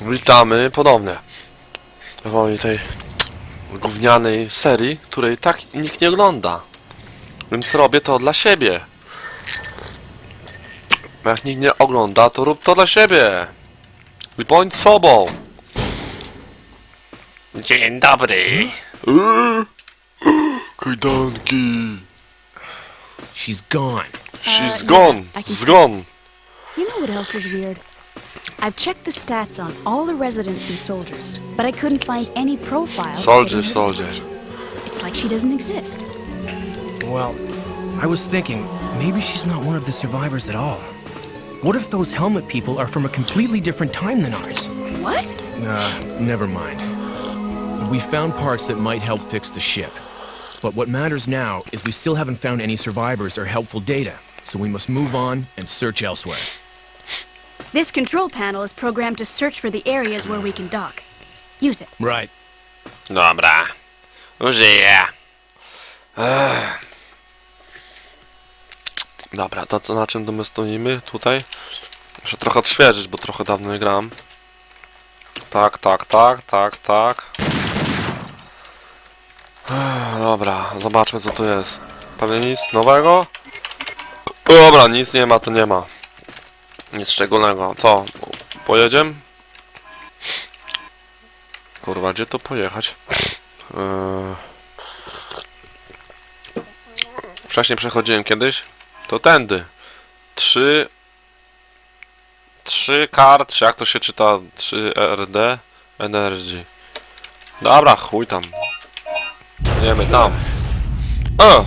Witamy ponownie w mojej tej gównianej serii, której tak nikt nie ogląda. Więc robię to dla siebie. Jak nikt nie ogląda, to rób to dla siebie. I bądź sobą. Dzień dobry. Eee, Kajdanki. She's gone. She's Uh, gone. Zgone. You know what else is weird? I've checked the stats on all the residents and soldiers, but I couldn't find any profile. Soldier, soldier. It's like she doesn't exist. Well, I was thinking, maybe she's not one of the survivors at all. What if those helmet people are from a completely different time than ours? What? Uh, never mind. We found parts that might help fix the ship. But what matters now is we still haven't found any survivors or helpful data, so we must move on and search elsewhere. This control panel is programmed to search for the areas where we can dock. Use it. Right. Dobra. Użyję. Ech. Dobra, to co, na czym to my stoimy? Tutaj? Muszę trochę odświeżyć, bo trochę dawno nie gram. Tak, tak, tak, tak, tak. Ech, Dobra, zobaczmy co tu jest. Pewnie nic nowego? Dobra, nic nie ma, to nie ma. Nic szczególnego. Co? Pojedziemy? Kurwa, gdzie to pojechać? Eee... Wcześniej przechodziłem kiedyś. To tędy. Trzy... Trzy kart, czy jak to się czyta? 3 RD? Energy. Dobra, chuj tam. Idziemy tam. O!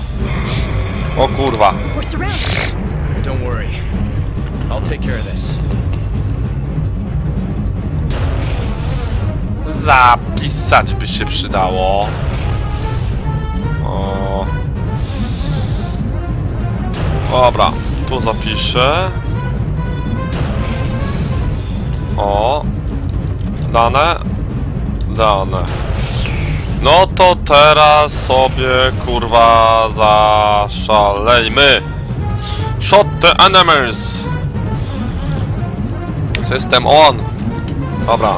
O kurwa. Don't worry. Zapisać by się przydało. O. Dobra, tu zapiszę. O. Dane. Dane. No to teraz sobie kurwa zaszalejmy. Shot the enemies. System on. Dobra.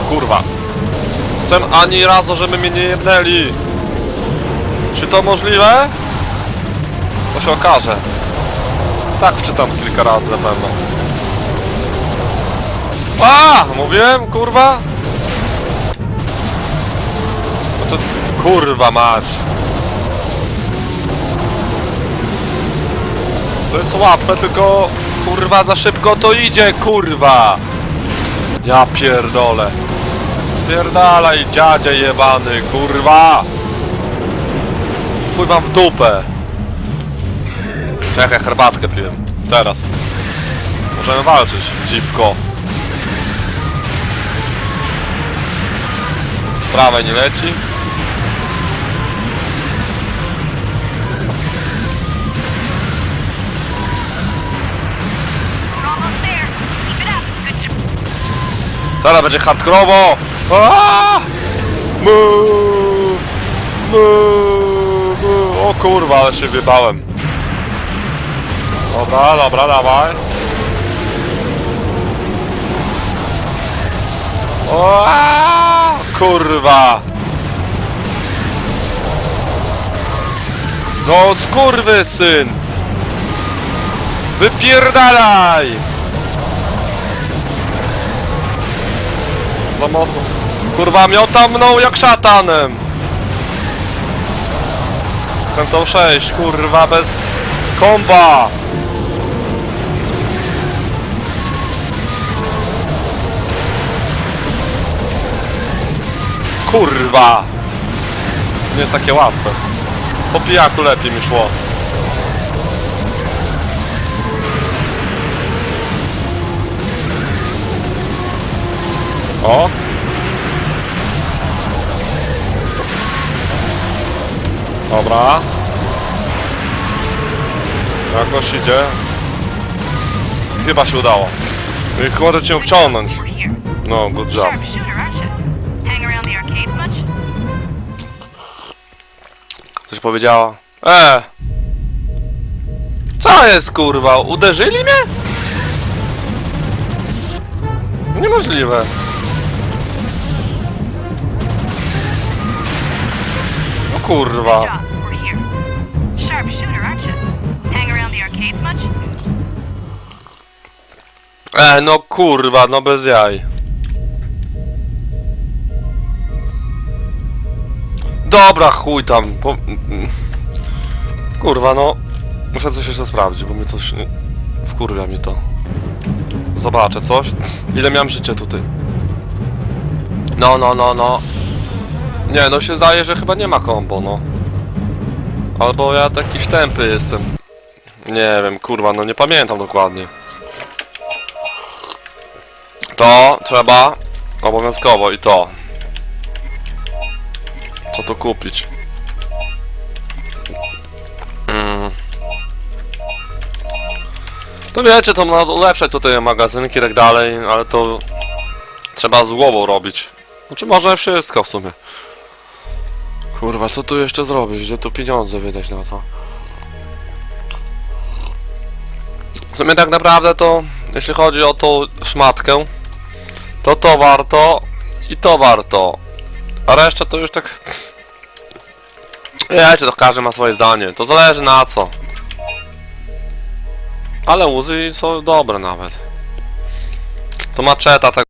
O kurwa. Chcę ani razu, żeby mnie nie jednęli. Czy to możliwe? To się okaże. Tak wczytam kilka razy na pewno. A! Mówiłem, kurwa? No to jest... Kurwa mać. To jest łatwe, tylko... Kurwa, za szybko to idzie, kurwa! Ja pierdolę. Pierdalaj, dziadzie jebany, kurwa! Chuj wam w dupę. Czekaj, herbatkę piłem. Teraz. Możemy walczyć, dziwko. Z prawej nie leci. Teraz będzie hardkorowo! Mu! Mu! Mu! O kurwa, ale się wybałem. Dobra, dobra, dawaj. O, kurwa! No skurwy syn! Wypierdalaj! Za mocno. Kurwa, miota mną jak szatanem! To przejść, kurwa, bez komba! Kurwa! Nie jest takie łatwe. Po pijaku lepiej mi szło. O! Dobra. Jakoś idzie. Chyba się udało. Możecie cię obciągnąć. No, good job. Coś powiedziała. E! Co jest kurwa? Uderzyli mnie? Niemożliwe. Much? E, no kurwa, no bez jaj. Dobra, chuj tam. Po... Kurwa, no. Muszę coś jeszcze sprawdzić, bo mnie coś... nie- Wkurwia mi to. Zobaczę coś. Ile miałem życia tutaj. No, no, no, no. Nie, no się zdaje, że chyba nie ma kombo, no. Albo ja taki tępy jestem. Nie wiem, kurwa, no nie pamiętam dokładnie. To trzeba obowiązkowo i to. Co tu kupić? Mm. To wiecie, to można ulepszać tutaj magazynki i tak dalej, ale to trzeba z głową robić. Znaczy może wszystko w sumie. Kurwa, co tu jeszcze zrobić? Gdzie tu pieniądze wydać na to? W sumie tak naprawdę to, jeśli chodzi o tą szmatkę, to to warto i to warto. A reszta to już tak... Wiecie, to każdy ma swoje zdanie. To zależy na co. Ale łzy są dobre nawet. To maczeta tak